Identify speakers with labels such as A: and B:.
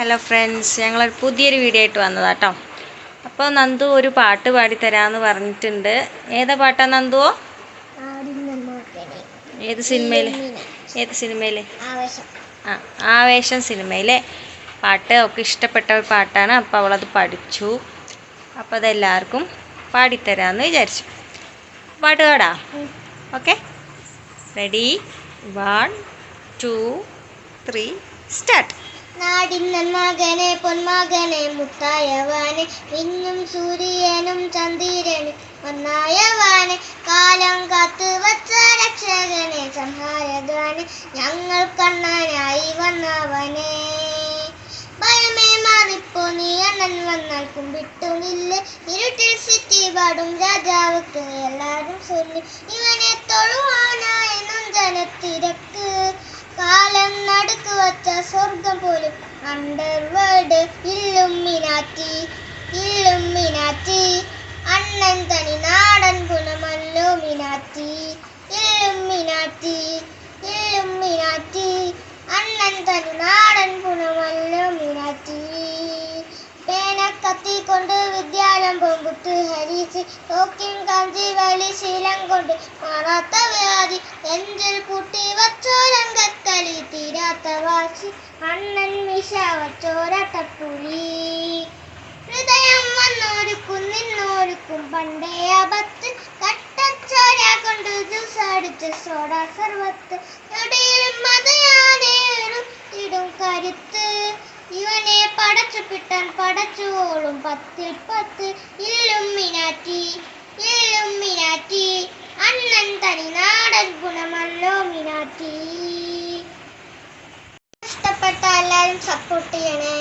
A: Hello friends ഞങ്ങൾ പുതിയൊരു video ആയിട്ട് വന്നതാട്ടോ അപ്പോൾ നന്ദു ഒരു പാട്ട് പാടിത്തരാമെന്ന് പറഞ്ഞിട്ടുണ്ട്. ഏതാ പാട്ടാ നന്ദുവോ ഏത് സിനിമയിൽ ഏത് സിനിമയിൽ ആ ആവേശം സിനിമയിലെ. പാട്ട് ഒക്കെ ഇഷ്ടപ്പെട്ട ഒരു പാട്ടാണ്. അപ്പോൾ അവളത് പഠിച്ചു. അപ്പോൾ അതെല്ലാവർക്കും പാടിത്തരാമെന്ന് വിചാരിച്ചു. പാട്ട് പാടാ okay. Ready one two three start
B: നാടിന്നൻ മകനെ പൊന്മകനെ മുത്തായവാനെ മിന്നും സൂര്യനും ചന്ദ്രനും ഒന്നായവാനെ കാലം കാത്തു വച്ച രക്ഷകനെ സംഹാരകാനെ ഞങ്ങൾ കണ്ണനായി വന്നവനെ. ഭയമേ മാറിപ്പോ നീ അണ്ണൻ വന്നാൽ കുമ്പിട്ടുമില്ല ഇരുട്ടിൽ സിറ്റി പാടും രാജാവുക്ക് എല്ലാരും ചൊല്ലി. ഇവനെ തൊഴുവാനായ നന്ദനത്തിരക്ക്. സ്വർഗം പോലും അണ്ടർ വേൾഡ് ഇല്ലുമിനാറ്റി ഇല്ലുമിനാറ്റി. അണ്ണൻ തനി നാടൻ ഗുണമല്ലോ മിനാറ്റി. Illuminati Illuminati. അണ്ണൻ തനി നാടൻ ഗുണമല്ലോ മിനാറ്റി. പേനക്കത്തി കൊണ്ട് വിദ്യാലം കുത്ത് ഹരിച്ച് തോക്കിൻ കാഞ്ചി വലി ശീലം കൊണ്ട് മാറാത്ത വ്യാധി. നെഞ്ചിൽ കൂട്ടി വച്ചോരങ്കക്കളി തീരാത്ത വാശി അണ്ണൻ മിശാവ ചോരാട്ടപ്പുലി ഹൃദയം വന്നോരുക്കും നിന്നോരുക്കും പണ്ടേ അബത്ത്. കട്ടച്ചോര കൊണ്ട് ജ്യൂസ് അടിച്ച് സോഡ സർവത്ത്. എവിടെയും മതയാനേറും ഇടും കരുത്ത്. ഇവനെ പടച്ചു പിട്ടാൻ പടച്ചോളും പത്തിൽ പത്ത്. ഇല്ലും മിനാറ്റി ഇല്ലും മിനാറ്റി. അണ്ണൻ തനി നാടൻ ഗുണമല്ലോ മിനാറ്റി. എല്ലാവരും സപ്പോർട്ട് ചെയ്യണേ.